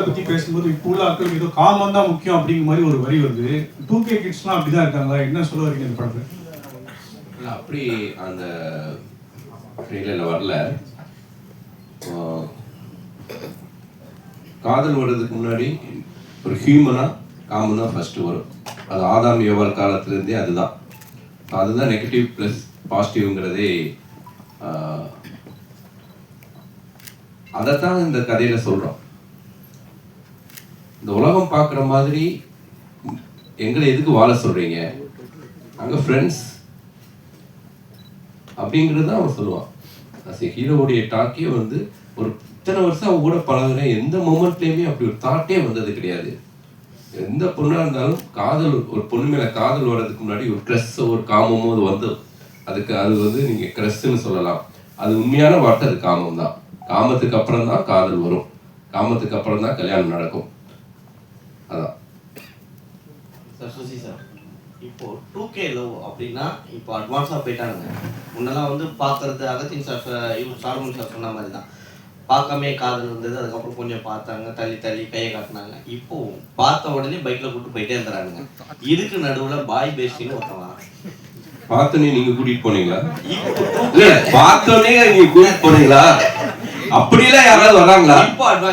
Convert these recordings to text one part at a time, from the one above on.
ஆட்களை பத்தி பேசும்போது இப்போ உள்ள ஆட்களுக்கு ஏதோ காமம் தான் முக்கியம் அப்படிங்கிற மாதிரி ஒரு வரி வருது. டூ கே கிட்ஸ்லாம் அப்படிதான் இருக்காங்களா? என்ன சொல்ல வரீங்க இந்த படத்தில்? அப்படி அந்த ட்ரெயிலில் வரல. காதல் வர்றதுக்கு முன்னாடி ஒரு ஹியூமனாக காமன் தான் ஃபஸ்ட்டு வரும். அது ஆதாம் யோவால் காலத்துலேருந்தே அதுதான். அதுதான் நெகட்டிவ் ப்ளஸ் பாசிட்டிவ்ங்கிறதே அதைத்தான் இந்த கதையில சொல்றோம். இந்த உலகம் பார்க்குற மாதிரி எங்களை எதுக்கு வாழ சொல்றீங்க? அங்கே ஃப்ரெண்ட்ஸ் அப்படிங்கிறது தான் அவன் சொல்லுவான். அஸ் ஹீரோவுடைய டாக்கே வந்து ஒரு இத்தனை வருஷம் அவங்க கூட பழகுறேன் எந்த மூமெண்ட்லேயுமே அப்படி ஒரு தாட்டே வந்தது கிடையாது. எந்த பொண்ணாக இருந்தாலும் காதல் ஒரு பொண்ணு மேலே காதல் வர்றதுக்கு முன்னாடி ஒரு க்ரெஸ்ஸோ ஒரு காமமோ அது வந்து அதுக்கு அது வந்து நீங்கள் க்ரெஸ்ன்னு சொல்லலாம். அது உண்மையான வார்த்தை அது காமம் தான் காமத்துக்கு அப்புறம் தான் காதல் வரும். காமத்துக்கு அப்புறம் தான் கல்யாணம் நடக்கும். அதான் சார் சுசி சார் இப்போ டூ கே லவ் அப்படின்னா இப்போ அட்வான்ஸாக போயிட்டானுங்க. முன்னெல்லாம் வந்து பார்க்கறது அகத்தின் சார் இவர் சாலமன் சார் சொன்ன மாதிரி தான். பார்க்காமே காதல் இருந்தது அதுக்கப்புறம் கொஞ்சம் பார்த்தாங்க தள்ளி தள்ளி கையை காட்டினாங்க. இப்போ பார்த்த உடனே பைக்கில் கூட்டு போயிட்டே இருந்துறானுங்க. இதுக்கு நடுவில் பாய் பேஸ்டின்னு ஒருத்தன் வரான். பார்த்தோன்னே நீங்க கூட்டிட்டு போனீங்களா? பார்த்தோன்னே நீங்க கூட்டிட்டு போனீங்களா? அப்படிலாம் யாராவது வராங்களா.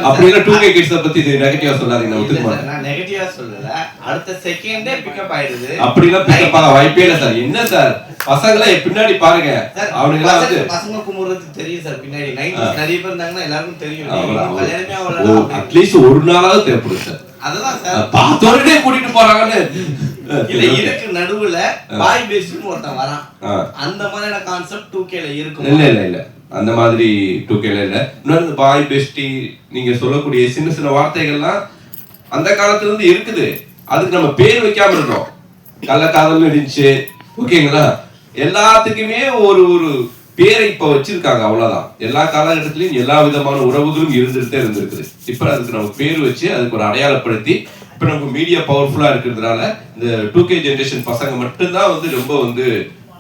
அப்படிலாம் டூ கே கிட்ஸை பத்தி நெகட்டிவா சொல்லாதீங்க ஒத்துக்க மாட்டேன். நான் நெகட்டிவா சொல்லல. அடுத்த செகண்டே பிக்கப் ஆயிடுது. அப்படிலாம் பிக்கப் ஆக வாய்ப்பே இல்லை சார். என்ன சார்? பசங்களை பின்னாடி பாருங்க. சார், அவனுங்களாம் வந்து பசங்க- பசங்க குமுறது தெரியும் சார் பின்னாடி. நைன்டி நிறைய பேர் இருந்தாங்கன்னா எல்லாருக்கும் தெரியும். கல்யாணமே அவ்வளவு அட்லீஸ்ட் ஒரு நாளாவது தேவைப்படும் சார். அதுதான் சார். பார்த்தோடனே கூட்டிட்டு போறாங்கன்னு. இல்ல இதுக்கு நடுவுல பாய் பேஸ்ட்னு ஒருத்தன் வரான். அந்த மாதிரியான கான்செப்ட் டூ கேல இருக்கும்? இல்ல இல்ல இல்ல. அந்த மாதிரி டூ கேல இல்லை. இன்னொரு பாய் பெஸ்டி நீங்க சொல்லக்கூடிய சின்ன சின்ன வார்த்தைகள்லாம் அந்த காலத்துல இருந்து இருக்குது. அதுக்கு நம்ம பேர் வைக்காம இருக்கோம் கள்ளக்காதல் இருந்துச்சு. ஓகேங்களா எல்லாத்துக்குமே ஒரு ஒரு பேரை இப்ப வச்சிருக்காங்க அவ்வளவுதான். எல்லா காலகட்டத்திலயும் எல்லா விதமான உறவுகளும் இருந்துகிட்டே இருந்திருக்குது. இப்ப அதுக்கு நம்ம பேர் வச்சு அதுக்கு ஒரு அடையாளப்படுத்தி இப்ப நமக்கு மீடியா பவர்ஃபுல்லா இருக்கிறதுனால இந்த டூ கே ஜென்ரேஷன் பசங்க மட்டும்தான் வந்து ரொம்ப வந்து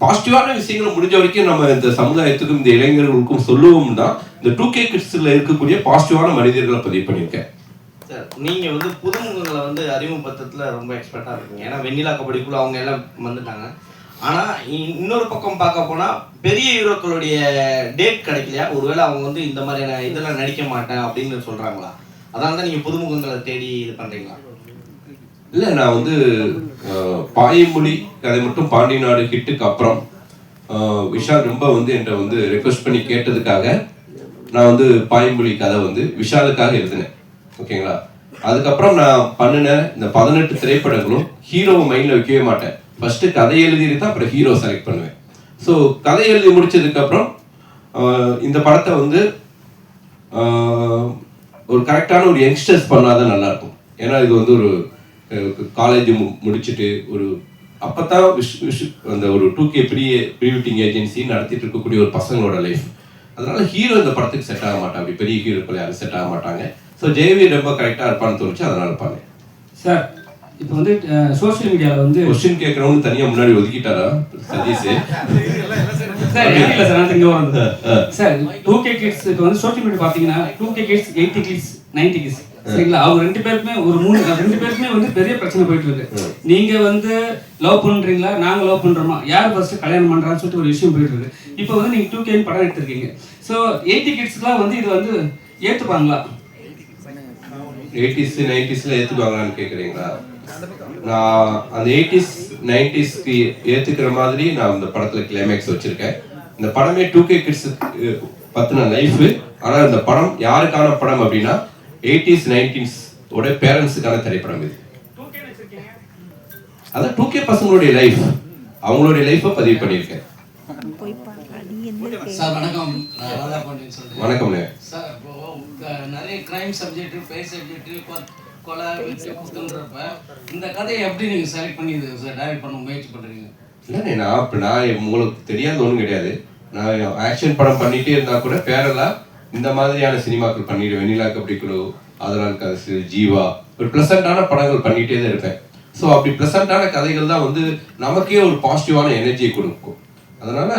பாசிட்டிவான விஷயங்களை முடிஞ்ச வரைக்கும் நம்ம இந்த சமுதாயத்துக்கும் இந்த இளைஞர்களுக்கும் சொல்லுவோம் தான். இந்த டூ கே கிட்ஸ்ல இருக்கக்கூடிய பாசிட்டிவான மனிதர்களை பதிவு பண்ணியிருக்கேன். சார் நீங்க வந்து புதுமுகங்களை வந்து அறிமுகப்படுத்துறதுல ரொம்ப எக்ஸ்பர்ட்டா இருக்கீங்க. ஏன்னா வெண்ணிலா கபடிக்குள்ள அவங்க எல்லாம் வந்துட்டாங்க. ஆனா இ- இன்னொரு பக்கம் பார்க்க போனா பெரிய ஹீரோக்களுடைய டேட் கிடைக்கலையா? ஒருவேளை அவங்க வந்து இந்த மாதிரியான இதெல்லாம் நடிக்க மாட்டேன் அப்படின்னு சொல்றாங்களா? அதனால தான் நீங்க புதுமுகங்களை தேடி இது பண்றீங்களா? இல்லை நான் வந்து பாயமொழி கதை மட்டும் பாண்டி நாடு ஹிட்டுக்கு அப்புறம் விஷால் ரொம்ப வந்து என்கிட்ட வந்து ரெக்வஸ்ட் பண்ணி கேட்டதுக்காக நான் வந்து பாயமொழி கதை வந்து விஷாலுக்காக எழுதினேன். ஓகேங்களா? அதுக்கப்புறம் நான் பண்ணின இந்த பதினெட்டு திரைப்படங்களும் ஹீரோவை மைண்டில் வைக்கவே மாட்டேன். ஃபஸ்ட்டு கதை எழுதிட்டு தான் அப்புறம் ஹீரோ செலக்ட் பண்ணுவேன். ஸோ கதை எழுதி முடிச்சதுக்கப்புறம் இந்த படத்தை வந்து ஒரு கரெக்டான ஒரு யங்ஸ்டர்ஸ் பண்ணாதான் நல்லா இருக்கும். ஏன்னா இது வந்து ஒரு காலேஜ் முடிச்சுட்டு ஒரு அப்பதான் விஷ் விஷ் அந்த ஒரு two K pre pre wedding agency நடத்திட்டு இருக்கக்கூடிய ஒரு பசங்களோட லைஃப் அதனால ஹீரோ இந்த படத்துக்கு செட் ஆக மாட்டாங்க. அப்படி பெரிய ஹீரோக்கள் யாரும் செட் ஆக மாட்டாங்க. ஸோ ஜெயவி ரொம்ப கரெக்டாக இருப்பான்னு தோணுச்சு. அதனால பண்ணேன். சார் இப்போ வந்து சோஷியல் மீடியாவில் வந்து கொஸ்டின் கேட்கறவங்க தனியாக முன்னாடி ஒதுக்கிட்டாரா சதீஷ்? சார் இல்லை சார் நான் இங்கே வந்து சார் டூ கே கிட்ஸ் இப்போ வந்து சோஷியல் மீடியா பார்த்தீங்கன்னா two K kids eighty kids ninety kids சரிங்களா? அவங்க ரெண்டு பேருக்குமே ஒரு மூணு ரெண்டு பேருக்குமே வந்து பெரிய பிரச்சனை போயிட்டு இருக்கு. நீங்க வந்து லவ் பண்றீங்களா? நாங்க லவ் பண்றோமா? யார் ஃபர்ஸ்ட் கல்யாணம் பண்றான்னு சொல்லிட்டு ஒரு விஷயம் போயிட்டு இருக்கு. இப்போ வந்து நீங்க டூ கேன்னு படம் எடுத்திருக்கீங்க. ஸோ எயிட்டி கிட்ஸ்க்குலாம் வந்து இது வந்து ஏத்துப்பாங்களா? எயிட்டிஸ் நைன்டிஸ்ல ஏத்துக்குவாங்களான்னு கேக்குறீங்களா? நான் அந்த எயிட்டிஸ் நைன்டிஸ்க்கு ஏத்துக்கிற மாதிரி நான் இந்த படத்துல கிளைமேக்ஸ் வச்சிருக்கேன். இந்த படமே டூ கே கிட்ஸ் பத்தின லைஃப் ஆனா இந்த படம் யாருக்கான படம் அப்படின்னா எயிட்டிஸ் நைன்டீஸ் உட பேரண்ட்ஸுக்கான திரைப்படம் இது. அதான் டூ கே பசங்களுடைய லைஃப் அவங்களுடைய லைஃப்பை பதிவு பண்ணியிருக்கேன். போய் பார்க்கலாம் நீ என்ன சார் வணக்கம். நான் ராதா பாண்டியன் சொல்றேன் வணக்கம்ண்ணே சார் நிறைய கிரைம் சப்ஜெக்ட் பேஸ் சப்ஜெக்ட் கொலை வச்சு குத்துன்றப்ப இந்த கதையை எப்படி நீங்கள் செலக்ட் பண்ணி டைரக்ட் பண்ண முயற்சி பண்ணுறீங்க நான் இப்போ நான் உங்களுக்கு தெரியாத ஒன்றும் கிடையாது. நான் ஆக்ஷன் படம் பண்ணிட்டே இருந்தா கூட பேரலா இந்த மாதிரியான சினிமாக்கள் பண்ணிடுவேன் வெண்ணிலா கபடி குழு அதனால் கரசு ஜீவா ஒரு ப்ளசண்டான படங்கள் பண்ணிட்டே தான் இருப்பேன். ஸோ அப்படி ப்ளசண்டான கதைகள் தான் வந்து நமக்கே ஒரு பாசிட்டிவான எனர்ஜியை கொடுக்கும். அதனால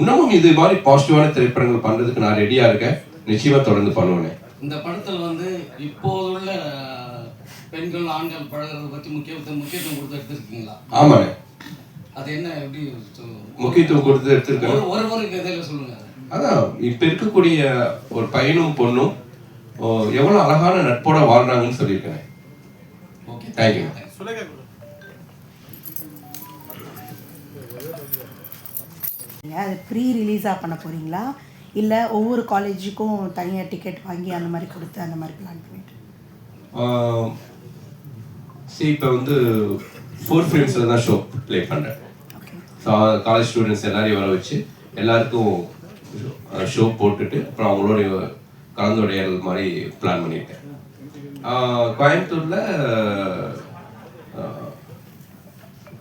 இன்னமும் இது மாதிரி பாசிட்டிவான திரைப்படங்கள் பண்ணுறதுக்கு நான் ரெடியாக இருக்கேன். நிச்சயமாக தொடர்ந்து பண்ணுவேன் இந்த படத்தில் வந்து இப்போதுள்ள பெண்கள் ஆண்கள் பழகுறத பற்றி முக்கியத்துவம் முக்கியத்துவம் கொடுத்து எடுத்திருக்கீங்களா? ஆமாண்ணே அது என்ன எப்படி முக்கியத்துவம் கொடுத்து எடுத்திருக்கேன் ஒரு ஒரு ஒரு கதையில சொல்லுங்க அதை. அதான் இப்ப இருக்கக்கூடிய ஒரு பையனும் பொண்ணும் ஓ, எவ்வளவு அழகான நட்போட வாழ்றாங்கன்னு சொல்லியிருக்கேன். ஓகே தேங்க்யூ அது ப்ரீ ரிலீஸாக பண்ண போறீங்களா? இல்லை ஒவ்வொரு காலேஜுக்கும் தனியாக டிக்கெட் வாங்கி அந்த மாதிரி கொடுத்து அந்த மாதிரி பிளான் பண்ணிட்டு சரி இப்போ வந்து ஃபோர் ஃப்ரேம்ஸில் தான் ஷோ ப்ளே பண்ணுறேன் ஸோ காலேஜ் ஸ்டூடெண்ட்ஸ் எல்லாரையும் வர வச்சு எல்லாருக்கும் ஷோ போட்டுட்டு அப்புறம் அவங்களோட கலந்துரையாடல் மாதிரி பிளான் ஆஹ் கோயம்புத்தூரில்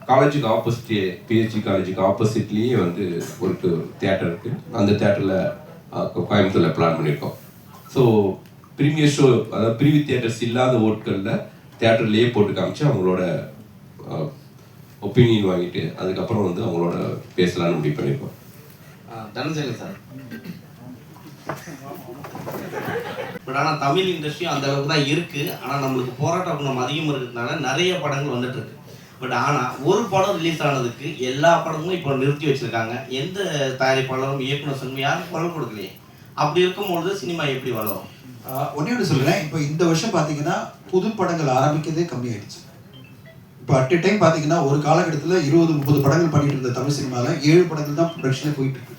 காலேஜுக்கு ஆப்போசிட் பிஹெச்டி காலேஜுக்கு ஆப்போசிட்லேயே வந்து ஒரு தியேட்டர் இருக்குது அந்த தேட்டரில் கோயம்புத்தூரில் பிளான் பண்ணியிருக்கோம் ஸோ ப்ரீமியர் ஷோ அதாவது ப்ரீவி தியேட்டர்ஸ் இல்லாத ஓட்களில் தேட்டர்லேயே போட்டு காமிச்சு அவங்களோட ஒப்பீனியன் வாங்கிட்டு அதுக்கப்புறம் வந்து அவங்களோட பேசலான்னு முடிவு பண்ணியிருக்கோம் ஆ, சார். பட் ஆனால் தமிழ் இண்டஸ்ட்ரியும் அந்த அளவுக்கு தான் இருக்கு. ஆனால் நம்மளுக்கு போராட்டம் நம்ம அதிகமாக இருக்கிறதுனால நிறைய படங்கள் வந்துட்டு இருக்கு. பட் ஆனால் ஒரு படம் ரிலீஸ் ஆனதுக்கு எல்லா படமும் இப்போ நிறுத்தி வச்சுருக்காங்க. எந்த தயாரிப்பாளரும் இயக்குனர் சங்கம் யாரும் குரல் கொடுக்கலையே. அப்படி இருக்கும்பொழுது சினிமா எப்படி வளரும்? ஒன்றே ஒன்று சொல்கிறேன் இப்போ இந்த வருஷம் பார்த்தீங்கன்னா புது படங்கள் ஆரம்பிக்கிறதே கம்மியாயிடுச்சு. இப்போ அட் டைம் பார்த்தீங்கன்னா ஒரு காலகட்டத்தில் இருபது முப்பது படங்கள் பண்ணிட்டு இருந்த தமிழ் சினிமாவில் ஏழு படங்கள் தான் ப்ரொடக்ஷனே போயிட்டு இருக்கு.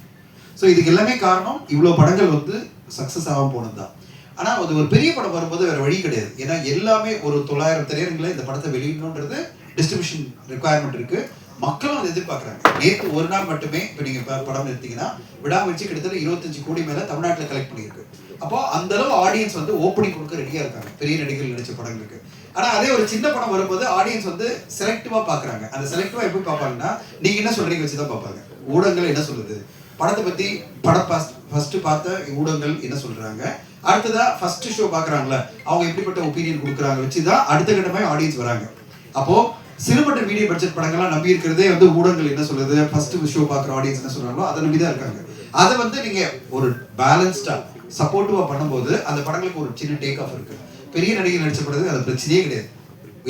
ஸோ இதுக்கு எல்லாமே காரணம் இவ்வளோ படங்கள் வந்து சக்ஸஸ் ஆகாமல் போனது தான் ஆனால் அது ஒரு பெரிய படம் வரும்போது வேறு வழி கிடையாது. ஏன்னா எல்லாமே ஒரு தொள்ளாயிரம் திரையரங்கில் இந்த படத்தை வெளியிடணுன்றது டிஸ்ட்ரிபியூஷன் ரெக்குவயர்மெண்ட் இருக்கு. மக்களும் அதை எதிர்பார்க்குறாங்க. நேற்று ஒரு நாள் மட்டுமே இப்போ நீங்கள் படம் எடுத்தீங்கன்னா விடாமுயற்சி கிட்டத்தட்ட இருபத்தஞ்சு கோடி மேலே தமிழ்நாட்டில் கலெக்ட் பண்ணியிருக்கு. அப்போ அந்த அளவு ஆடியன்ஸ் வந்து ஓப்பனிங் கொடுக்க ரெடியாக இருக்காங்க. பெரிய நடிகர்கள் நடித்த படங்களுக்கு. ஆனால் அதே ஒரு சின்ன படம் வரும்போது ஆடியன்ஸ் வந்து செலக்டிவாக பார்க்குறாங்க அந்த செலக்டிவாக எப்படி பார்ப்பாங்கன்னா நீங்கள் என்ன சொல்கிறீங்க வச்சு தான் பார்ப்பாங்க ஊடகங்கள் என்ன சொல்லுது? படத்தை பற்றி படம் ஃபஸ்ட்டு பார்த்த ஊடகங்கள் என்ன சொல்கிறாங்க அடுத்ததாக ஃபஸ்ட்டு ஷோ பார்க்குறாங்களே அவங்க எப்படிப்பட்ட ஒப்பீனியன் கொடுக்குறாங்க வச்சு தான் அடுத்த கட்டமாக ஆடியன்ஸ் வராங்க. அப்போது சிறுபட்ட மீடியம் பட்ஜெட் படங்கள்லாம் நம்பி இருக்கிறதே வந்து ஊடகங்கள் என்ன சொல்லுது ஃபர்ஸ்ட் ஷோ பார்க்குற ஆடியன்ஸ் என்ன சொல்றாங்களோ அதை நம்பி தான் இருக்காங்க. அதை வந்து நீங்க ஒரு பேலன்ஸ்டா சப்போர்ட்டிவா பண்ணும்போது அந்த படங்களுக்கு ஒரு சின்ன டேக் ஆஃப் இருக்கு. பெரிய நடிகர் நடிச்ச படத்துக்கு அது பிரச்சனையே கிடையாது.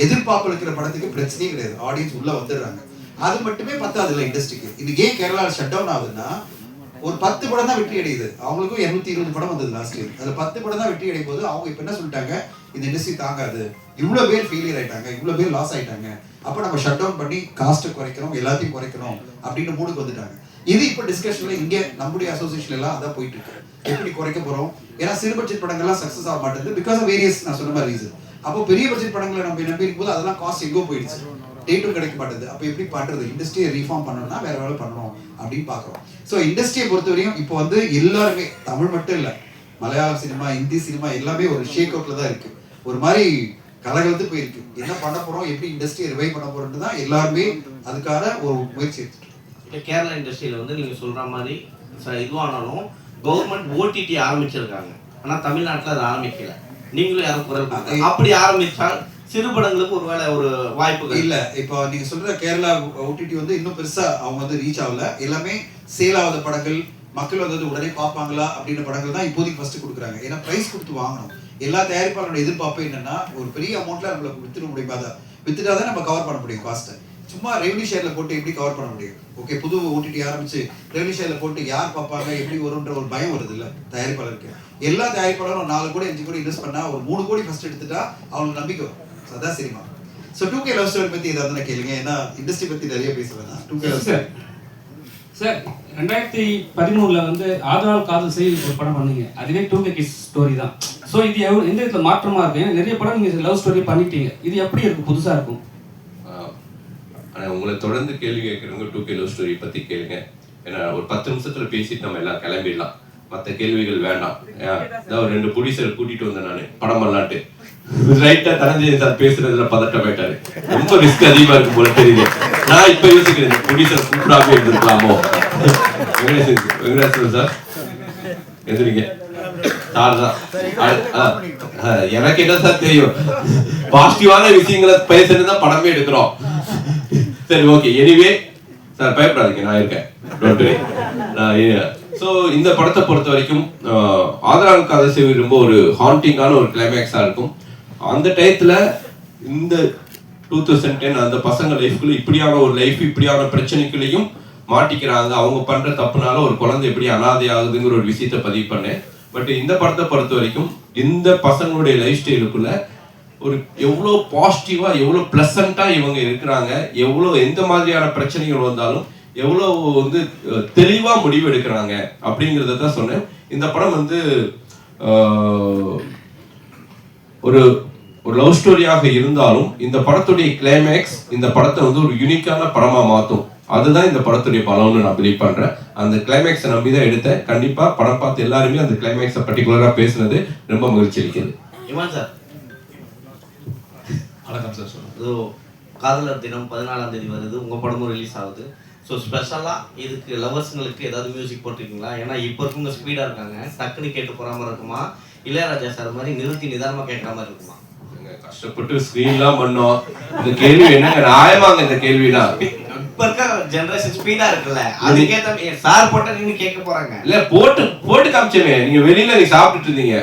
எதிர்பார்ப்பு இருக்கிற படத்துக்கு பிரச்சனையே கிடையாது. ஆடியன்ஸ் உள்ள வந்துடுறாங்க. அது மட்டுமே பத்தாது இல்லை இண்டஸ்ட்ரிக்கு இது ஏன் கேரளா ஷட் டவுன் ஆகுதுன்னா ஒரு பத்து படம் தான் வெற்றி அடையுது. அவங்களுக்கும் இருநூத்தி இருபது படம் வந்தது லாஸ்ட் இயர் அதுல பத்து படம் தான் வெற்றி அடையும் போது அவங்க இப்ப என்ன சொல்லிட்டாங்க? இந்த இண்டஸ்ட்ரி தாங்காது. இவ்வளவு பேர் ஃபெயிலியர் ஆயிட்டாங்க. இவ்வளவு பேர் லாஸ் ஆயிட்டாங்க. அப்ப நம்ம ஷட் டவுன் பண்ணி காஸ்ட்டை குறைக்கிறோம் எல்லாத்தையும் குறைக்கிறோம் அப்படின்னு மூடுக்கு வந்துட்டாங்க. இது இப்ப டிஸ்கஷன்ல இங்க நம்முடைய அசோசியேஷன் எல்லாம் அதான் போயிட்டு இருக்கு. எப்படி குறைக்க போறோம்? ஏன்னா சிறு பட்ஜெட் படங்கள்லாம் சக்சஸ் ஆக மாட்டேங்குது பிகாஸ் ஆஃப் வேரியஸ் நான் சொன்ன மாதிரி ரீசன் அப்போ பெரிய பட்ஜெட் படங்களை நம்ம நம்பி இருக்கும்போது அதெல்லாம் காஸ்ட் எங்கோ போயிடுச்சு. டேட்டும் கிடைக்க மாட்டேது அப்போ எப்படி பண்றது? இண்டஸ்ட்ரியை ரீஃபார்ம் பண்ணணும்னா வேற வேலை பண்ணணும் அப்படின்னு பார்க்குறோம். ஸோ இண்டஸ்ட்ரியை பொறுத்தவரையும் இப்போ வந்து எல்லாருமே தமிழ் மட்டும் இல்லை மலையாள சினிமா ஹிந்தி சினிமா எல்லாமே ஒரு ஷேக் அவுட்ல தான் இருக்கு. ஒரு மாதிரி கலகலத்து போயிருக்கு. என்ன பண்ண போறோம்? எப்படி இண்டஸ்ட்ரியை ரிவைவ் பண்ண போறோம்னு தான் எல்லாருமே அதுக்கான ஒரு முயற்சி எடுத்துட்டு. இப்போ கேரளா இண்டஸ்ட்ரியில் வந்து நீங்கள் சொல்கிற மாதிரி இதுவானாலும் கவர்மெண்ட் ஓடிடி ஆரம்பிச்சிருக்காங்க. ஆனால் தமிழ்நாட்டில் அது ஆரம்பிக்கல. நீங்களும் யாரும் குரல். அப்படி ஆரம்பித்தால் சிறு படங்களுக்கு ஒருவேளை ஒரு வாய்ப்பு இல்ல இப்போ நீங்க சொல்ற கேரளா ஓடிடி வந்து இன்னும் பெருசா அவங்க வந்து ரீச் ஆகல. எல்லாமே சேல் ஆகாத படங்கள் மக்கள் வந்து உடனே பார்ப்பாங்களா அப்படின்ற படங்கள் தான் இப்போதைக்கு ஃபர்ஸ்ட் கொடுக்குறாங்க. ஏன்னா பிரைஸ் கொடுத்து வாங்கணும். எல்லா தயாரிப்பாளரோட எதிர்பார்ப்பு என்னன்னா ஒரு பெரிய அமௌண்ட்ல நம்மளுக்கு வித்துட முடியுமா? அதை வித்துட்டா தான் நம்ம கவர் பண்ண முடியும் காஸ்ட்டை சும்மா ரெவன்யூ ஷேர்ல போட்டு எப்படி கவர் பண்ண முடியும்? ஓகே புது ஓடிடி ஆரம்பிச்சு ரெவன்யூ ஷேர்ல போட்டு யார் பார்ப்பாங்க எப்படி வரும்ன்ற ஒரு பயம் வருது இல்ல தயாரிப்பாளருக்கு. எல்லா தயாரிப்பாளரும் நாலு கோடி அஞ்சு கோடி இன்வெஸ்ட் பண்ணா ஒரு மூணு கோடி ஃபர்ஸ்ட் எடுத்துட்டா அவங்களுக்கு நம்பிக்கை வரும். So அதான் cinema. So two K love story பத்தி ஏதாவது நான் கேளுங்க. ஏன்னா இண்டஸ்ட்ரி பத்தி நிறைய பேசுவேன் two K love sir sir ரெண்டாயிரத்தி பதிமூணுல வந்து ஆதரவால் காதல் செய்து ஒரு படம் பண்ணீங்க. அதுவே டூ கே கிஸ் ஸ்டோரி தான். ஸோ இது எவ்வளோ எந்த விதத்தில் மாற்றமா இருக்கு? ஏன்னா நிறைய படம் நீங்க லவ் ஸ்டோரி பண்ணிட்டீங்க. இது எப்படி இருக்கும் புதுசா இருக்கும். உங்களை தொடர்ந்து கேள்வி கேட்குறவங்க டூ கே லவ் ஸ்டோரி பத்தி கேளுங்க. ஏன்னா ஒரு பத்து நிமிஷத்துல பேசிட்டு நம்ம எல்லாம் கிளம்பிடலாம். மற்ற கேள்விகள் வேண்டாம். ஒரு ரெண்டு ப்ரொடியூசர் கூட்டிட்டு வந்தேன் நான். படம் பண்ணலான்ட்டு ரைட்டா தனஞ்சயன் சார் பேசுறதுல பதட்டமாயிட்டாரு ரொம்ப ரிஸ்க் அதிகமா இருக்கு போல தெரியுது. நான் இப்ப யோசிக்கிறேன் ப்ரொடியூசர் கூப்பிடாம இருந்திருக்கலாமோ? வெங்கடேசன் வெங்கடேஸ்வரன் சார் எதிரிங்க எனக்கு என்ன சார் தெரியும்? பாசிட்டிவான விஷயங்களை பேசுறது தான் படமே எடுக்கிறோம். சரி ஓகே எனிவே சார் பயப்படாதீங்க நான் இருக்கேன். நான் ஸோ இந்த படத்தை பொறுத்த வரைக்கும் அஹ், ஆதரான் கதை சேவை ரொம்ப ஒரு ஹாண்டிங்கான ஒரு கிளைமேக்ஸாக இருக்கும். அந்த டயத்தில் இந்த டூ தௌசண்ட் டென் அந்த பசங்க லைஃப்குள்ள இப்படியான ஒரு லைஃப் இப்படியான பிரச்சனைகளையும் மாட்டிக்கிறாங்க. அவங்க பண்ணுற தப்புனால ஒரு குழந்தை எப்படி அனாதை ஆகுதுங்கிற ஒரு விஷயத்தை பதிவு பண்ணேன். பட் இந்த படத்தை பொறுத்த வரைக்கும் இந்த பசங்களுடைய லைஃப் ஸ்டைலுக்குள்ள ஒரு எவ்வளோ பாசிட்டிவாக எவ்வளோ ப்ளசண்ட்டாக இவங்க இருக்கிறாங்க. எவ்வளோ எந்த மாதிரியான பிரச்சனைகள் வந்தாலும் எவ்வளோ வந்து அஹ், தெளிவா முடிவு எடுக்கிறாங்க அப்படிங்கிறத தான் சொன்னேன். இந்த படம் வந்து ஒரு ஒரு லவ் ஸ்டோரியாக இருந்தாலும் இந்த படத்துடைய கிளைமேக்ஸ் இந்த படத்தை வந்து ஒரு யூனிக்கான படமா மாத்தும். அதுதான் இந்த படத்துடைய பலம்னு நான் பிலீவ் பண்றேன். அந்த கிளைமேக்ஸை நம்பி தான் எடுத்தேன். கண்டிப்பா படம் பார்த்து எல்லாருமே அந்த கிளைமேக்ஸை பர்டிகுலரா பேசுனது ரொம்ப மகிழ்ச்சி அளிக்கிறது. இமான் சார். வணக்கம் சார் சொல்லுங்கள் காதலர் தினம் பதினாலாம் தேதி வருது. உங்கள் படமும் ரிலீஸ் ஆகுது. ஸோ ஸ்பெஷலாக இதுக்கு லவர்ஸுங்களுக்கு ஏதாவது மியூசிக் போட்டிருக்கீங்களா? ஏன்னா இப்போ இருக்கவங்க ஸ்பீடாக இருக்காங்க. டக்குன்னு கேட்டு போகிற மாதிரி இருக்குமா? இளையராஜா சார் மாதிரி நிறுத்தி நிதானமாக கேட்குற மாதிரி இருக்குமா? கஷ்டப்பட்டு ஸ்கிரீன்லாம் பண்ணோம். இந்த கேள்வி என்னங்க? நியாயமாங்க இந்த கேள்விலாம் இப்போ இருக்க ஜென்ரேஷன் ஸ்பீடாக இருக்குல்ல. அதுக்கேற்ற சார் போட்டால் நின்று கேட்க போகிறாங்க இல்ல போட்டு போட்டு காமிச்சேனே. நீங்க வெளியில நீ சாப்பிட்டுட்டு இருந்தீங்க.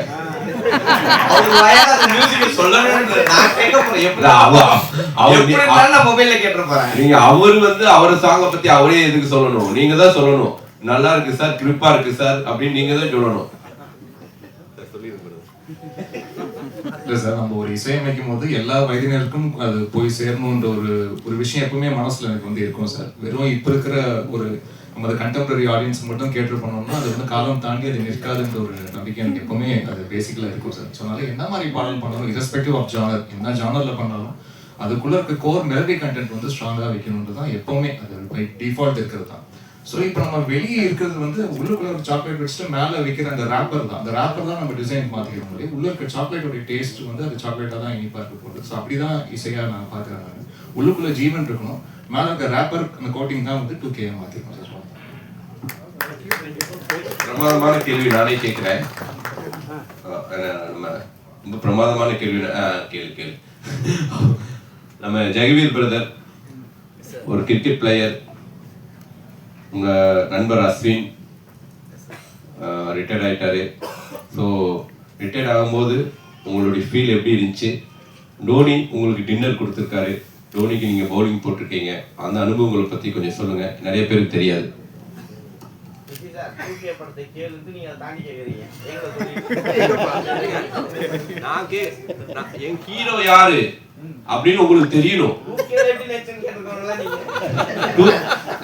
நீங்க அவர் வந்து அவர் சாங்க பத்தி அவரே எதுக்கு சொல்லணும்? நீங்க தான் சொல்லணும். நல்லா இருக்கு சார் கிரிப்பா இருக்கு சார் அப்படின்னு நீங்க தான் சொல்லணும். இல்லை சார் நம்ம ஒரு இசையமைக்கும் போது எல்லா வயதினருக்கும் அது போய் சேரணுன்ற ஒரு ஒரு விஷயம் எப்பவுமே மனசில் எனக்கு வந்து இருக்கும் சார். வெறும் இப்போ இருக்கிற ஒரு நம்ம கண்டெம்பரரி ஆடியன்ஸ் மட்டும் கேட்டு பண்ணோம்னா அது வந்து காலம் தாண்டி அது நிற்காதுன்ற ஒரு நம்பிக்கை எனக்கு எப்பவுமே அது பேசிக்கலாக இருக்கும் சார். ஸோ அதனால என்ன மாதிரி பாடல் பண்ணாலும் இரஸ்பெக்டிவ் ஆஃப் ஜானர் என்ன ஜானரில் பண்ணாலும் அதுக்குள்ள இருக்க கோர் மெலடி கண்டென்ட் வந்து ஸ்ட்ராங்காக வைக்கணுன்றது தான் எப்பவுமே அது பை டிஃபால்ட் இருக்கிறது தான். ஸோ இப்போ நம்ம வெளியே இருக்கிறது வந்து உள்ளுக்குள்ள ஒரு சாக்லேட் வச்சுட்டு மேலே வைக்கிற அந்த ரேப்பர் தான். அந்த ரேப்பர் தான் நம்ம டிசைன் மாற்றிக்கிற மாதிரி. உள்ள இருக்க சாக்லேட்டோட டேஸ்ட் வந்து அது சாக்லேட்டாக தான் இனிப்பாக இருக்க போகுது. ஸோ அப்படி தான் இசையாக நான் பார்க்குறேன் நான். உள்ளுக்குள்ள ஜீவன் இருக்கணும். மேலே இருக்க ரேப்பர் அந்த கோட்டிங் தான் வந்து டூ கே மாற்றிருக்கோம் சார் பிரமாதமான கேள்வி நானே கேட்குறேன். நம்ம ரொம்ப பிரமாதமான கேள்வி கேள்வி கேள்வி நம்ம ஜெகவீர் பிரதர் ஒரு கிரிக்கெட் பிளேயர் உங்க நண்பர் அஸ்வின் ரிட்டையர்ட் ஆயிட்டாரு. ஸோ ரிட்டையர்ட் ஆகும்போது உங்களுடைய ஃபீல் எப்படி இருந்துச்சு? டோனி உங்களுக்கு டின்னர் கொடுத்துருக்காரு. டோனிக்கு நீங்க பவுலிங் போட்டிருக்கீங்க. அந்த அனுபவங்களை பத்தி கொஞ்சம் சொல்லுங்க. நிறைய பேருக்கு தெரியாது. என் ஹீரோ யாரு? அப்படின்னு உங்களுக்கு தெரியணும்.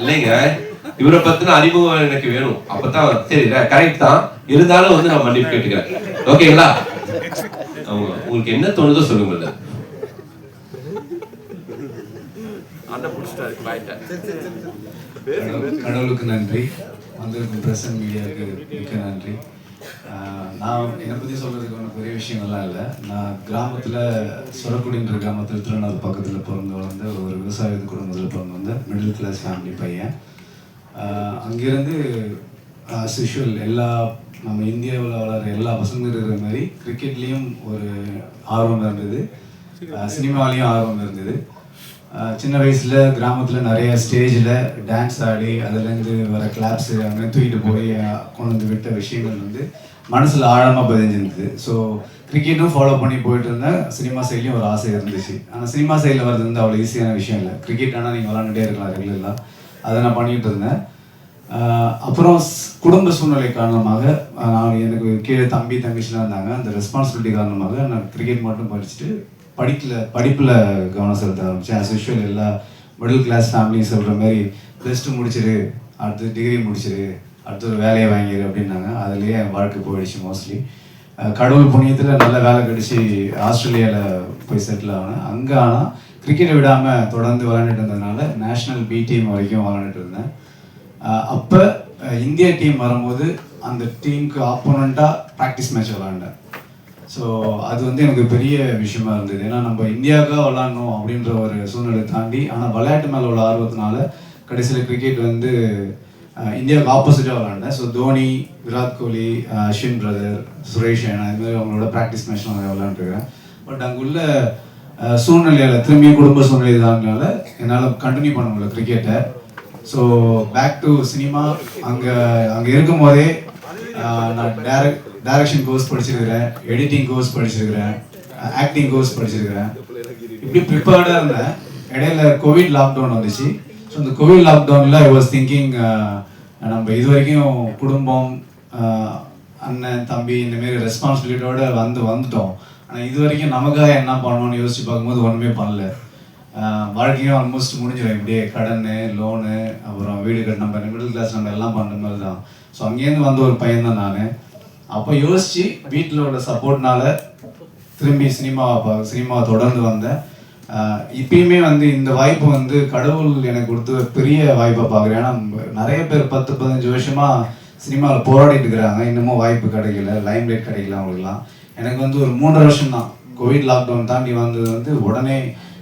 இல்லைங்க. இவரை பத்தின அறிமுகம் எனக்கு வேணும். அப்பதான் சரி கரெக்ட் தான். இருந்தாலும் வந்து நான் மன்னிப்பு கேட்டுக்கிறேன். ஓகேங்களா? உங்களுக்கு என்ன தோணுதோ சொல்லுங்க கடவுள்- கடவுளுக்கு நன்றி. வந்திருக்கும் அண்ட் மீடியாவுக்கு மிக்க நன்றி. நான் என்னை பற்றி சொல்கிறதுக்கு ஒன்றும் பெரிய விஷயங்கள்லாம் இல்லை. நான் கிராமத்தில் சொரக்குடின்ற கிராமத்தில் திருநெல்வேலி பக்கத்தில் பிறந்து வளர்ந்த ஒரு விவசாய குடும்பத்தில் பிறந்து வந்த மிடில் கிளாஸ் ஃபேமிலி பையன். அங்கிருந்து ஆஸ் யூஷுவல் எல்லா நம்ம இந்தியாவில் வளர்கிற எல்லா பசங்களும் இருக்கிற மாதிரி கிரிக்கெட்லேயும் ஒரு ஆர்வம் இருந்தது. சினிமாலேயும் ஆர்வம் இருந்தது. சின்ன வயசில் கிராமத்தில் நிறைய ஸ்டேஜில் டான்ஸ் ஆடி அதுலேருந்து வர கிளாப்ஸு அங்கே தூக்கிட்டு போய் கொண்டு வந்து விட்ட விஷயங்கள் வந்து மனசில் ஆழமாக பதிஞ்சிருந்தது. ஸோ கிரிக்கெட்டும் ஃபாலோ பண்ணி போயிட்டு இருந்தேன் சினிமா சைட்லேயும் ஒரு ஆசை இருந்துச்சு. ஆனால் சினிமா சைடில் வர்றது வந்து அவ்வளோ ஈஸியான விஷயம் இல்லை. கிரிக்கெட் ஆனால் நீங்கள் விளாண்டுட்டே இருக்கலாம் ரெகுலராக அதை நான் பண்ணிகிட்டு இருந்தேன். அப்புறம் குடும்ப சூழ்நிலை காரணமாக நான் எனக்கு கீழே தம்பி தங்கச்சிலாம் இருந்தாங்க. அந்த ரெஸ்பான்சிபிலிட்டி காரணமாக நான் கிரிக்கெட் மட்டும் படிச்சுட்டு படிக்கல படிப்பில் கவனம் செலுத்த ஆரம்பித்தேன் ஆஸ் யூஷுவல் எல்லா மிடில் கிளாஸ் ஃபேமிலியும் சொல்கிற மாதிரி ப்ளஸ் டூ முடிச்சிரு அடுத்து டிகிரி முடிச்சிரு அடுத்து ஒரு வேலையை வாங்கிடு அப்படின்னாங்க. அதுலேயே என் வாழ்க்கை போயிடுச்சு மோஸ்ட்லி கடவுள் புண்ணியத்தில் நல்ல வேலை கிடச்சி ஆஸ்திரேலியாவில் போய் செட்டில் ஆனேன். அங்கே ஆனால் கிரிக்கெட்டை விடாமல் தொடர்ந்து விளையாண்டுட்டு இருந்ததுனால நேஷ்னல் பி டீம் வரைக்கும் விளையாண்டுட்டு இருந்தேன். அப்போ இந்திய டீம் வரும்போது அந்த டீமுக்கு ஆப்போனண்ட்டாக ப்ராக்டிஸ் மேட்ச் விளாண்டேன் ஸோ அது வந்து எனக்கு பெரிய விஷயமா இருந்தது. ஏன்னா நம்ம இந்தியாவுக்காக விளாடணும் அப்படின்ற ஒரு சூழ்நிலை தாண்டி ஆனால் விளையாட்டு மேலே உள்ள ஆர்வத்தினால கடைசியில் கிரிக்கெட் வந்து இந்தியாவுக்கு ஆப்போசிட்டாக விளாண்டேன் ஸோ தோனி விராட் கோலி அஸ்வின் பிரதர் சுரேஷ் ரெய்னா இது மாதிரி அவங்களோட ப்ராக்டிஸ் மேட்ச்லாம் நிறைய விளாண்டுருக்கேன் பட் அங்குள்ள அஹ், சூழ்நிலையால் திரும்பியும் குடும்ப சூழ்நிலை தானால என்னால் கண்டினியூ பண்ண முடியல கிரிக்கெட்டை ஸோ பேக் டு சினிமா அங்கே அங்கே இருக்கும் போதே நான் டேரக்ட் டைரக்ஷன் கோர்ஸ் படிச்சிருக்கிறேன் எடிட்டிங் கோர்ஸ் படிச்சிருக்கிறேன் ஆக்டிங் கோர்ஸ் படிச்சிருக்கிறேன். இப்படி ப்ரிப்பேர்டாக இருந்தேன். இடையில கோவிட் லாக்டவுன் வந்துச்சு. ஸோ இந்த கோவிட் லாக்டவுனில் ஐ வாஸ் திங்கிங் நம்ம இது வரைக்கும் குடும்பம் அண்ணன் தம்பி இந்தமாரி ரெஸ்பான்சிபிலிட்டியோடு வந்து வந்துட்டோம். ஆனால் இது வரைக்கும் நமக்காக என்ன பண்ணணும்னு யோசிச்சு பார்க்கும்போது ஒன்றுமே பண்ணல. வாழ்க்கையும் ஆல்மோஸ்ட் முடிஞ்சிடும் இப்படியே கடன் லோனு அப்புறம் வீடு கட்ட நம்ம மிடில் கிளாஸ் நம்ம எல்லாம் பண்ணுற மாதிரி தான். ஸோ அங்கேருந்து வந்த ஒரு பையன் தான் நான். அப்போ யோசிச்சு உள்ள சப்போர்ட்னால திரும்பி சினிமாவை பா சினிமாவை தொடர்ந்து வந்தேன். இப்பயுமே வந்து இந்த வாய்ப்பு வந்து கடவுள் எனக்கு கொடுத்த ஒரு பெரிய வாய்ப்பை பார்க்குறேன். ஏன்னா நிறைய பேர் பத்து பதினஞ்சு வருஷமாக சினிமாவில் போராடிட்டு இருக்கிறாங்க. இன்னமும் வாய்ப்பு கிடைக்கல. லைம் லைட் கிடைக்கல அவங்களுக்குலாம் எனக்கு வந்து ஒரு மூன்றரை வருஷம் தான் கோவிட் லாக்டவுன் தாண்டி வந்தது வந்து உடனே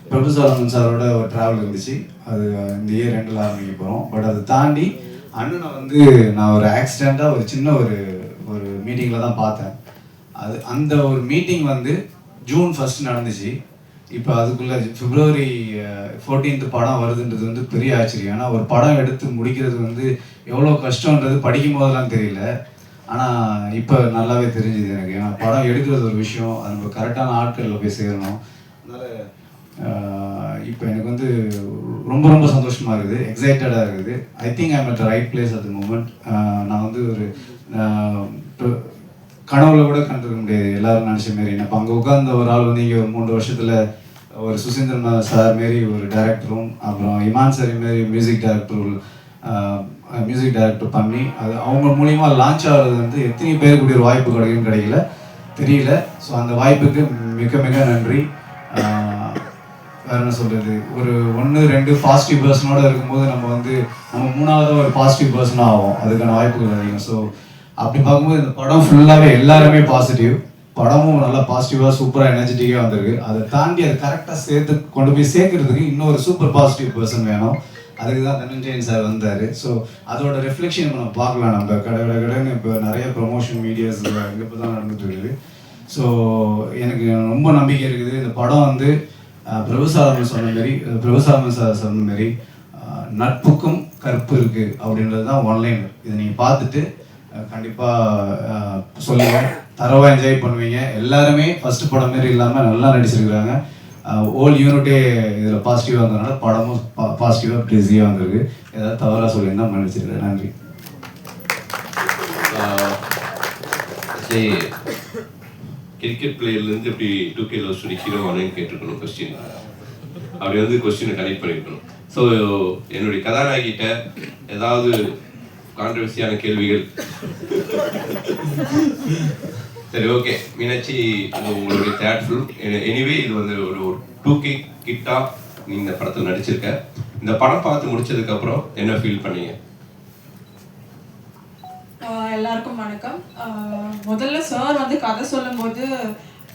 பிரபு சாலமன் சாரோட ஒரு ட்ராவல் இருந்துச்சு. அது இந்த இயர் ரெண்டில் ஆரம்பிக்க போகிறோம் பட் அதை தாண்டி அண்ணனை வந்து நான் ஒரு ஆக்சிடெண்ட்டாக ஒரு சின்ன ஒரு ஒரு மீட்டிங்கில் தான் பார்த்தேன். அது அந்த ஒரு மீட்டிங் வந்து ஜூன் ஃபஸ்ட் நடந்துச்சு. இப்போ அதுக்குள்ளே பிப்ரவரி ஃபோர்டீன்த் படம் வருதுன்றது வந்து பெரிய ஆச்சரியம். ஏன்னா ஒரு படம் எடுத்து முடிக்கிறது வந்து எவ்வளோ கஷ்டன்றது படிக்கும் போதெல்லாம் தெரியல. ஆனால் இப்போ நல்லாவே தெரிஞ்சுது எனக்கு. ஏன்னா படம் எடுக்கிறது ஒரு விஷயம். அது நம்ம கரெக்டான ஆட்களில் போய் சேரணும். அதனால் இப்போ எனக்கு வந்து ரொம்ப ரொம்ப சந்தோஷமாக இருக்குது. எக்ஸைட்டடாக இருக்குது. I think I'm at right place at the moment நான் வந்து ஒரு கனவுல கூட கண்டிருக்க முடியாது. எல்லாரும் நினச்ச மாரி. இப்போ அங்கே உட்கார்ந்த ஒரு ஆள் வந்து இங்கே ஒரு மூன்று வருஷத்தில் ஒரு சுசீந்திரன் சார் மாரி ஒரு டேரக்டரும் அப்புறம் இமான் சார் மாரி மியூசிக் டைரக்டர் மியூசிக் டைரக்டர் பண்ணி அது அவங்க மூலியமாக லான்ச் ஆகிறது வந்து எத்தனை பேருக்கு ஒரு வாய்ப்பு கிடைக்கும் கிடைக்கல. தெரியல. ஸோ அந்த வாய்ப்புக்கு மிக மிக நன்றி. வேற என்ன சொல்கிறது ஒரு ஒன்று ரெண்டு பாசிட்டிவ் பர்சனோட இருக்கும்போது நம்ம வந்து நம்ம மூணாவது ஒரு பாசிட்டிவ் பர்சனாக ஆகும் அதுக்கான வாய்ப்புகள் அதிகம். ஸோ அப்படி பார்க்கும்போது இந்த படம் ஃபுல்லாகவே எல்லாருமே பாசிட்டிவ் படமும் நல்லா பாசிட்டிவாக சூப்பராக எனர்ஜெட்டிக்காக வந்திருக்கு. அதை தாண்டி அதை கரெக்டாக சேர்த்து கொண்டு போய் சேர்க்கறதுக்கு இன்னொரு சூப்பர் பாசிட்டிவ் பர்சன் வேணும். அதுக்கு தான் தனஞ்சயன் சார் வந்தார். ஸோ அதோட ரிஃப்ளெக்ஷன் இப்போ நம்ம பார்க்கலாம். நம்ம கடை கடை கடைன்னு இப்போ நிறைய ப்ரொமோஷன் மீடியாஸ் இங்கே இப்போ தான் நடந்துட்டு இருக்குது. ஸோ எனக்கு ரொம்ப நம்பிக்கை இருக்குது. இந்த படம் வந்து அஹ், சொன்ன மாதிரி அஹ், சார் சொன்ன மாதிரி நட்புக்கும் கற்பு இருக்குது அப்படின்றது தான் ஒன்லைன் இதை நீங்கள் பார்த்துட்டு கண்டிப்பாக சொல்லுங்கள் தரவாக என்ஜாய் பண்ணுவீங்க. எல்லாருமே ஃபர்ஸ்ட் படம் மாரி இல்லாமல் நல்லா நடிச்சிருக்கிறாங்க. ஓல் யூனிட்டே இதில் பாசிட்டிவாக இருந்ததுனால படமும் பாசிட்டிவாக பிஸியாக வந்திருக்கு. ஏதாவது தவறாக சொல்லியிருந்தால் மன்னிச்சிருக்கேன் நன்றி. சரி. கிரிக்கெட் பிளேயர்லேருந்து எப்படி two K love story hero ஆனேன்னு கேட்டிருக்கணும் கொஸ்டின் அப்படி வந்து கொஸ்டினை கனெக்ட் பண்ணியிருக்கணும் ஸோ என்னுடைய கதாநாயகிட்ட ஏதாவது கான்ட்ரவர்சியான கேள்விகள்? சரி ஓகே மீனாட்சி உங்களுடைய தேர்ட் ஃபிலிம் எனிவே இது வந்து ஒரு டூ கே கிட்டா நீ இந்த படத்தில் நடிச்சிருக்க. இந்த படம் பார்த்து முடிச்சதுக்கு அப்புறம் என்ன ஃபீல் பண்ணீங்க? ஆஹ் எல்லாருக்கும் வணக்கம். ஆஹ் முதல்ல சார் வந்து கதை சொல்லும்போது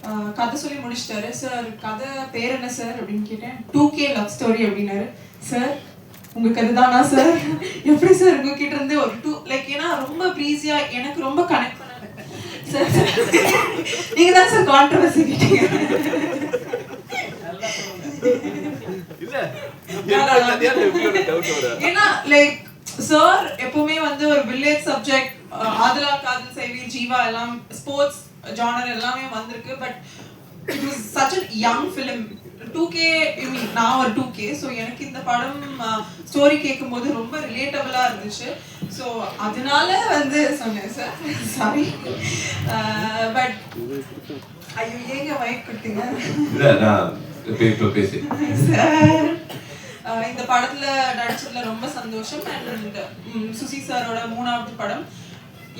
ஆஹ் கதை சொல்லி முடிச்சிட்டாரு. சார் கதை பேர் என்ன சார் அப்படின்னு கேட்டேன். டூ கே லவ் ஸ்டோரி அப்படின்னாரு. சார் உங்களுக்கு அதுதானா சார் எப்படி சார் உங்ககிட்ட இருந்து ஒரு டூ லைக் ஏன்னா ரொம்ப ப்ரீஸியா எனக்கு ரொம்ப கனெக்ட் பண்ண நீங்க தான் சார் கான்ட்ரவர்சி கேட்டீங்க. ஏன்னா லைக் சார் எப்பவுமே வந்து ஒரு வில்லேஜ் சப்ஜெக்ட் ஆதலா காதல் செய்வி ஜீவா எல்லாம் ஸ்போர்ட்ஸ் ஜானர் எல்லாமே வந்திருக்கு. But it was such a young film two K நான் ஒரு டூ கே ஸோ எனக்கு இந்த படம் ஸ்டோரி கேட்கும்போது ரொம்ப ரிலேட்டபிளாக இருந்துச்சு. ஸோ அதனால வந்து சொன்னேன் சார் சாரி பட் ஐயோ ஏங்க மைக் கொடுத்தீங்க? இப்போ பேசி. சார் அஹ் இந்த படத்துல நடிச்சதுல ரொம்ப சந்தோஷம். அண்ட் சுசி சாரோட மூணாவது படம்.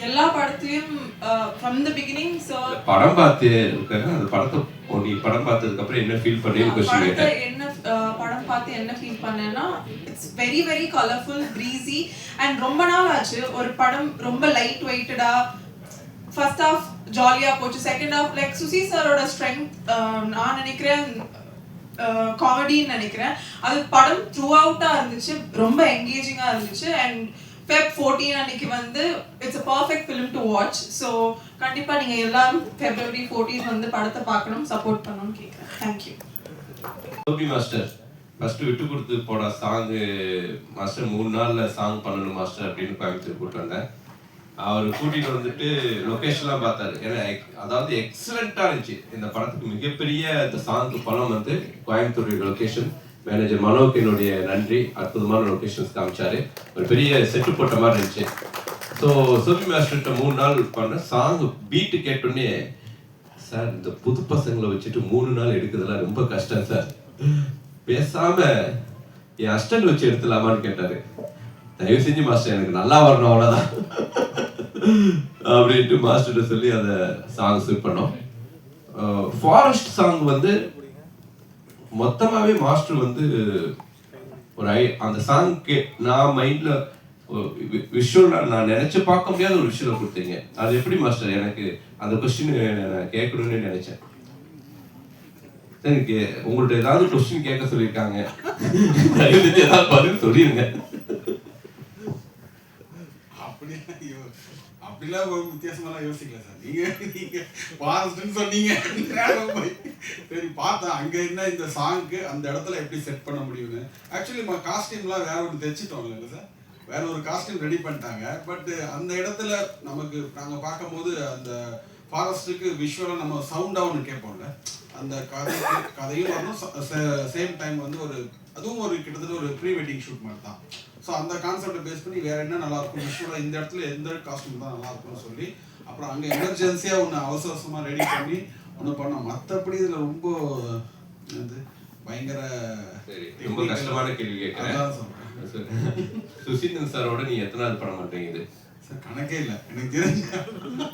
எல்லா படத்துலயும் ஃப்ரம் த பிகினிங் சார் படம் பார்த்து அந்த படத்தை நீ படம் பார்த்ததுக்கு அப்புறம் என்ன ஃபீல் பண்ணி கொஸ்டின் கேட்டேன். என்ன படம் பார்த்து என்ன ஃபீல் பண்ணேன்னா it's very very colourful breezy and ரொம்ப நாள் ஆச்சு ஒரு படம் ரொம்ப லைட் வெயிட்டடா ஃபர்ஸ்ட் ஆஃப் ஜாலியாக போச்சு. செகண்ட் ஆஃப் லைக் சுசி சாரோட ஸ்ட்ரென்த் நான் நினைக்கிறேன் காமெடின்னு நினைக்கிறேன். அது படம் த்ரூ அவுட்டாக இருந்துச்சு ரொம்ப என்கேஜிங்காக இருந்துச்சு. அண்ட் ஃபெப் ஃபோர்டீன் அன்னைக்கு வந்து it's a perfect film to watch so கண்டிப்பாக நீங்கள் எல்லாரும் ஃபெப்ரவரி ஃபோர்டீன் வந்து படத்தை பார்க்கணும் சப்போர்ட் பண்ணணும்னு கேட்குறேன் தேங்க்யூ கோபி மாஸ்டர் ஃபர்ஸ்ட் விட்டு கொடுத்து போன சாங்கு மாஸ்டர் மூணு நாள்ல சாங் பண்ணணும் மாஸ்டர் அப்படின்னு கோயம்புத்தூர் கூப்பிட்டு வந்தேன். அவர் கூட்டிட்டு வந்துட்டு லொகேஷன்லாம் பார்த்தாரு. ஏன்னா அதாவது எக்ஸலண்டா இருந்துச்சு. இந்த படத்துக்கு மிகப்பெரிய இந்த சாங்க்கு பணம் வந்து கோயம்புத்தூர் லொக்கேஷன் மேனேஜர் மனோக்கு என்னுடைய நன்றி. அற்புதமான லொக்கேஷன்ஸ் காமிச்சாரு. ஒரு பெரிய செட்டு போட்ட மாதிரி இருந்துச்சு. ஸோ சோபி மாஸ்டர்கிட்ட மூணு நாள் பண்ண சாங் பீட்டு கேட்டோடனே சார் இந்த புது பசங்களை வச்சுட்டு மூணு நாள் எடுக்கிறதுலாம் ரொம்ப கஷ்டம் சார். பேசாம என் அஸ்டன்ட் வச்சு எடுத்துலாமான்னு கேட்டாரு. தயவு செஞ்சு மாஸ்டர் எனக்கு நல்லா வரணும் அவ்வளோதான் அப்படின்ட்டு மாஸ்டர்கிட்ட சொல்லி அதை சாங் ஷூட் பண்ணோம். ஃபாரஸ்ட் சாங் வந்து மொத்தமாகவே மாஸ்டர் வந்து ஒரு ஐ அந்த சாங் கே நான் மைண்டில் விஷுவல் நான் நினச்சி பார்க்க முடியாத ஒரு விஷயம் கொடுத்தீங்க. அது எப்படி மாஸ்டர் எனக்கு அந்த கொஸ்டின் நான் கேட்கணும்னு நினச்சேன். எனக்கு உங்கள்ட்ட ஏதாவது கொஸ்டின் கேட்க சொல்லியிருக்காங்க. தயவு செஞ்சு ஏதாவது பதில் சொல்லிருங்க. அப்படிலாம் அப்படிலாம் ஒரு வித்தியாசமெல்லாம் யோசிக்கல சார். நீங்க நீங்க ஃபாரஸ்ட்னு சொன்னீங்க. சரி பார்த்தேன் அங்க என்ன இந்த சாங்க்கு அந்த இடத்துல எப்படி செட் பண்ண முடியும்னு. ஆக்சுவலி நம்ம காஸ்டியூம்லாம் வேற ஒன்று தைச்சிட்டோம் இல்லைங்க சார்? வேற ஒரு காஸ்டியூம் ரெடி பண்ணிட்டாங்க. பட் அந்த இடத்துல நமக்கு நாங்கள் பார்க்கும்போது அந்த ஃபாரஸ்ட்டுக்கு விஷுவலாக நம்ம சவுண்டாக ஒன்று கேட்போம்ல. அந்த கதை கதையும் வரணும் சேம் டைம் வந்து ஒரு அதுவும் ஒரு கிட்டத்தட்ட ஒரு ப்ரீ வெட்டிங் ஷூட் மாதிரி தான் ஸோ அந்த கான்செப்டை பேஸ் பண்ணி வேற என்ன நல்லா இருக்கும் விஷுவலாக இந்த இடத்துல எந்த காஸ்டியூம் தான் நல்லா இருக்கும்னு சொல்லி அப்புறம் அங்கே எமர்ஜென்சியாக ஒன்று அவசர அவசரமாக ரெடி பண்ணி ஒன்று பண்ணோம் மற்றபடி இதில் ரொம்ப பயங்கர ரொம்ப கஷ்டமான கேள்வி கேட்கிறேன். சுசீந்திரன் சாரோட நீ எத்தனாவது படம் மாட்டேங்குது சார் கணக்கே இல்லை எனக்கு தெரிஞ்ச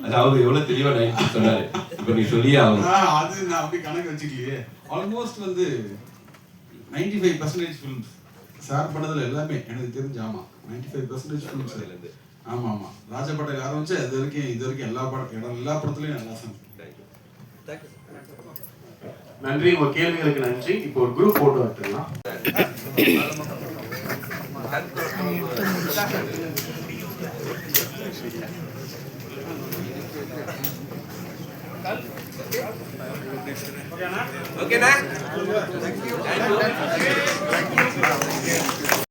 அதாவது எவ்வளவு தெளிவா நைன்டி சொன்னாரு இப்ப நீ சொல்லியே ஆகணும் அது நான் அப்படி கணக்கு வச்சுக்கலையே ஆல்மோஸ்ட் வந்து ninety five percentage films sir பண்ணதுல எல்லாமே எனக்கு தெரிஞ்சு ஆமா நைன்டி ஃபைவ் பர்சன்டேஜ் ஃபிலிம்ஸ் இருந்து. ஆமா ஆமா ராஜா பட்டேல் ஆரம்பிச்சு அது வரைக்கும் இது வரைக்கும் எல்லா படம் இடம் எல்லா படத்துலயும் நல்லா சாங் நன்றி உங்க கேள்விகளுக்கு நன்றி இப்போ ஒரு குரூப் போட்டோ எடுத்துக்கலாம் ஓகேண்ணா